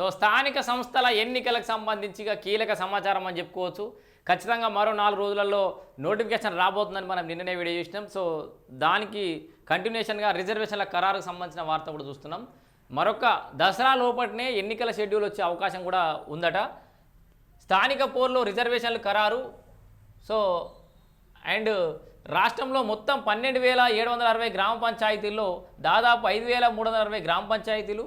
So స్థానిక సంస్థల ఎన్నికలకు సంబంధించిగా కీలక సమాచారం అని చెప్పుకోవచ్చు. ఖచ్చితంగా మరో నాలుగు రోజులలో నోటిఫికేషన్ రాబోతుందని మనం నిన్ననే వీడియో చేసినాం. సో దానికి కంటిన్యూషన్గా రిజర్వేషన్ల ఖరారుకు సంబంధించిన వార్త కూడా చూస్తున్నాం. మరొక దసరా లోపటినే ఎన్నికల షెడ్యూల్ వచ్చే అవకాశం కూడా ఉందట. స్థానిక పోర్లో రిజర్వేషన్లు ఖరారు. సో అండ్ రాష్ట్రంలో మొత్తం పన్నెండు వేల ఏడు వందల అరవై గ్రామ పంచాయతీల్లో దాదాపు ఐదు వేల మూడు వందల అరవై గ్రామ పంచాయతీలు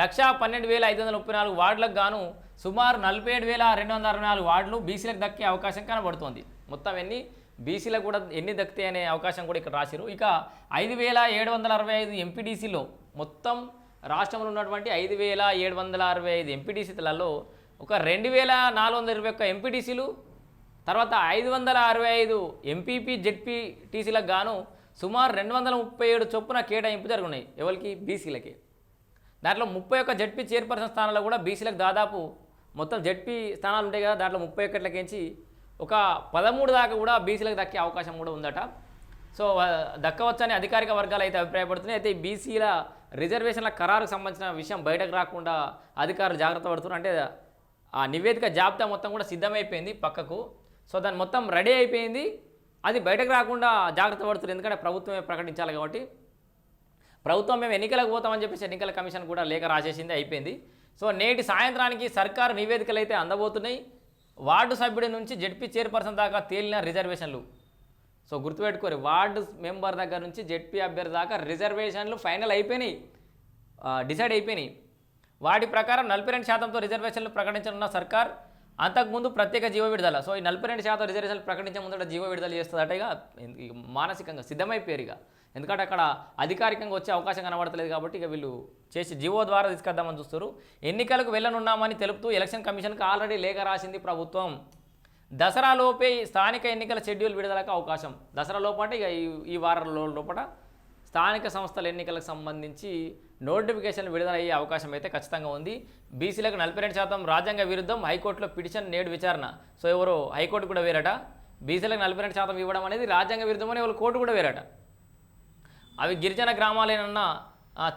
లక్షా పన్నెండు వేల ఐదు వందల ముప్పై నాలుగు వార్డులకు గాను సుమారు నలభై ఏడు వేల రెండు వందల అరవై నాలుగు వార్డులు బీసీలకు దక్కే అవకాశం కనబడుతోంది. మొత్తం ఎన్ని? బీసీలకు కూడా ఎన్ని దక్కితే అనే అవకాశం కూడా ఇక్కడ రాశారు ఇక ఐదు వేల ఏడు వందల అరవై ఐదు ఎంపీడీసీలో మొత్తం రాష్ట్రంలో ఉన్నటువంటి ఐదు వేల ఏడు వందల అరవై ఐదు ఎంపీటీసీలలో ఒక రెండు వేల నాలుగు వందల ఇరవై ఒక్క ఎంపీటీసీలు తర్వాత ఐదు వందల అరవై ఐదు ఎంపీపీ జెడ్పీటీసీలకు గాను సుమారు రెండు వందల ముప్పై ఏడు చొప్పున కేటాయింపు జరుగున్నాయి ఎవరికి? బీసీలకి. దాంట్లో ముప్పై ఒక్క జడ్పీ చైర్పర్సన్ స్థానాల్లో కూడా బీసీలకు దాదాపు మొత్తం జడ్పీ స్థానాలు ఉంటాయి కదా దాంట్లో ముప్పై ఒక్కట్లకించి ఒక పదమూడు దాకా కూడా బీసీలకు దక్కే అవకాశం కూడా ఉందట. సో దక్కవచ్చని అధికారిక వర్గాలు అయితే అభిప్రాయపడుతున్నాయి. అయితే ఈ బీసీల రిజర్వేషన్ల ఖరారుకు సంబంధించిన విషయం బయటకు రాకుండా అధికారులు జాగ్రత్త పడుతున్నారు. అంటే ఆ నివేదిక జాబితా మొత్తం కూడా సిద్ధమైపోయింది పక్కకు. సో దాన్ని మొత్తం రెడీ అయిపోయింది. అది బయటకు రాకుండా జాగ్రత్త పడుతుంది ఎందుకంటే ప్రభుత్వమే ప్రకటించాలి కాబట్టి. ప్రభుత్వం మేము ఎన్నికలకు పోతామని చెప్పేసి ఎన్నికల కమిషన్ కూడా లేఖ రాసేసింది అయిపోయింది. సో నేటి సాయంత్రానికి సర్కారు నివేదికలు అయితే అందబోతున్నాయి. వార్డు సభ్యుడి నుంచి జడ్పీ చైర్పర్సన్ దాకా తేలిన రిజర్వేషన్లు. సో గుర్తుపెట్టుకోరు వార్డు మెంబర్ దగ్గర నుంచి జెడ్పీ అభ్యర్థి దాకా రిజర్వేషన్లు ఫైనల్ అయిపోయినాయి. డిసైడ్ అయిపోయినాయి. వాటి ప్రకారం నలభై రెండు శాతంతో రిజర్వేషన్లు ప్రకటించనున్న సర్కార్ అంతకుముందు ప్రత్యేక జీవ విడుదల. సో ఈ నలభై రెండు శాతం రిజర్వేషన్లు ప్రకటించే ముందు జీవ విడుదల చేస్తుందట ఇక మానసికంగా సిద్ధమైపోయారు ఇక. ఎందుకంటే అక్కడ అధికారికంగా వచ్చే అవకాశం కనబడతలేదు కాబట్టి ఇక వీళ్ళు చేసి జీవో ద్వారా తీసుకొద్దామని చూస్తారు ఎన్నికలకు వెళ్ళనున్నామని తెలుపుతూ ఎలక్షన్ కమిషన్కి ఆల్రెడీ లేఖ రాసింది ప్రభుత్వం. దసరాలోపే స్థానిక ఎన్నికల షెడ్యూల్ విడుదలకు అవకాశం. దసరాలోపు అంటే ఇక ఈ ఈ వారంలో లోపల స్థానిక సంస్థల ఎన్నికలకు సంబంధించి నోటిఫికేషన్ విడుదలయ్యే అవకాశం అయితే ఖచ్చితంగా ఉంది. బీసీలకు నలభై రెండు శాతం రాజ్యాంగ విరుద్ధం హైకోర్టులో పిటిషన్ నేడు విచారణ. సో ఎవరు హైకోర్టు కూడా వేరట. బీసీలకు నలభై రెండు శాతం ఇవ్వడం అనేది రాజ్యాంగ విరుద్ధమని ఎవరు కోర్టు కూడా వేరట. అవి గిరిజన గ్రామాలేనన్న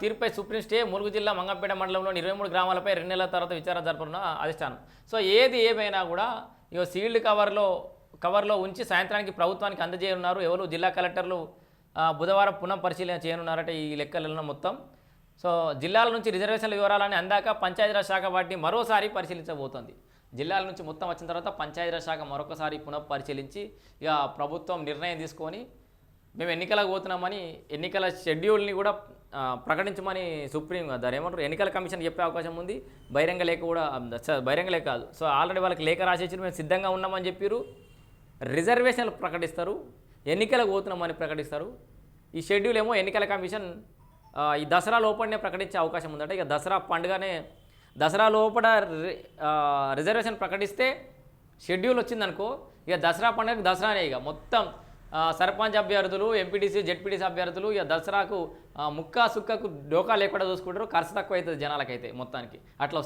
తీర్పుపై సుప్రీం స్టే ములుగు జిల్లా మంగంపేట మండలంలోని ఇరవై మూడు గ్రామాలపై రెండు నెలల తర్వాత విచారణ జరపనున్న అధిష్టానం. సో ఏది ఏమైనా కూడా ఇక సీల్డ్ కవర్లో కవర్లో ఉంచి సాయంత్రానికి ప్రభుత్వానికి అందజేయనున్నారు. ఎవరు జిల్లా కలెక్టర్లు బుధవారం పునః పరిశీలన చేయనున్నారట ఈ లెక్కలలో మొత్తం. సో జిల్లాల నుంచి రిజర్వేషన్ల వివరాలని అందాక పంచాయతీరాజ్ శాఖ వాటిని మరోసారి పరిశీలించబోతోంది. జిల్లాల నుంచి మొత్తం వచ్చిన తర్వాత పంచాయతీరాజ్ శాఖ మరొకసారి పునః పరిశీలించి ఇక ప్రభుత్వం నిర్ణయం తీసుకొని మేము ఎన్నికలకు పోతున్నామని ఎన్నికల షెడ్యూల్ని కూడా ప్రకటించమని సుప్రీం దాని ఏమంటారు? ఎన్నికల కమిషన్ చెప్పే అవకాశం ఉంది. బహిరంగ లేఖ కూడా బహిరంగ లేఖ కాదు. సో ఆల్రెడీ వాళ్ళకి లేఖ రాసేసి మేము సిద్ధంగా ఉన్నామని చెప్పారు రిజర్వేషన్లు ప్రకటిస్తారు. ఎన్నికలకు పోతున్నామని ప్రకటిస్తారు. ఈ షెడ్యూల్ ఏమో ఎన్నికల కమిషన్ ఈ దసరా లోపలనే ప్రకటించే అవకాశం ఉందట. ఇక దసరా పండుగనే దసరా లోపల రి- రిజర్వేషన్ ప్రకటిస్తే షెడ్యూల్ వచ్చిందనుకో ఇక దసరా పండుగ దసరానే ఇక. మొత్తం సర్పంచ్ అభ్యర్థులు ఎంపీటీసీ జెడ్పీటీసీ అభ్యర్థులు ఇక దసరాకు ముక్క సుక్కకు డోకా లేకుండా చూసుకుంటారు. ఖర్చు తక్కువ అవుతుంది జనాలకైతే మొత్తానికి. అట్లా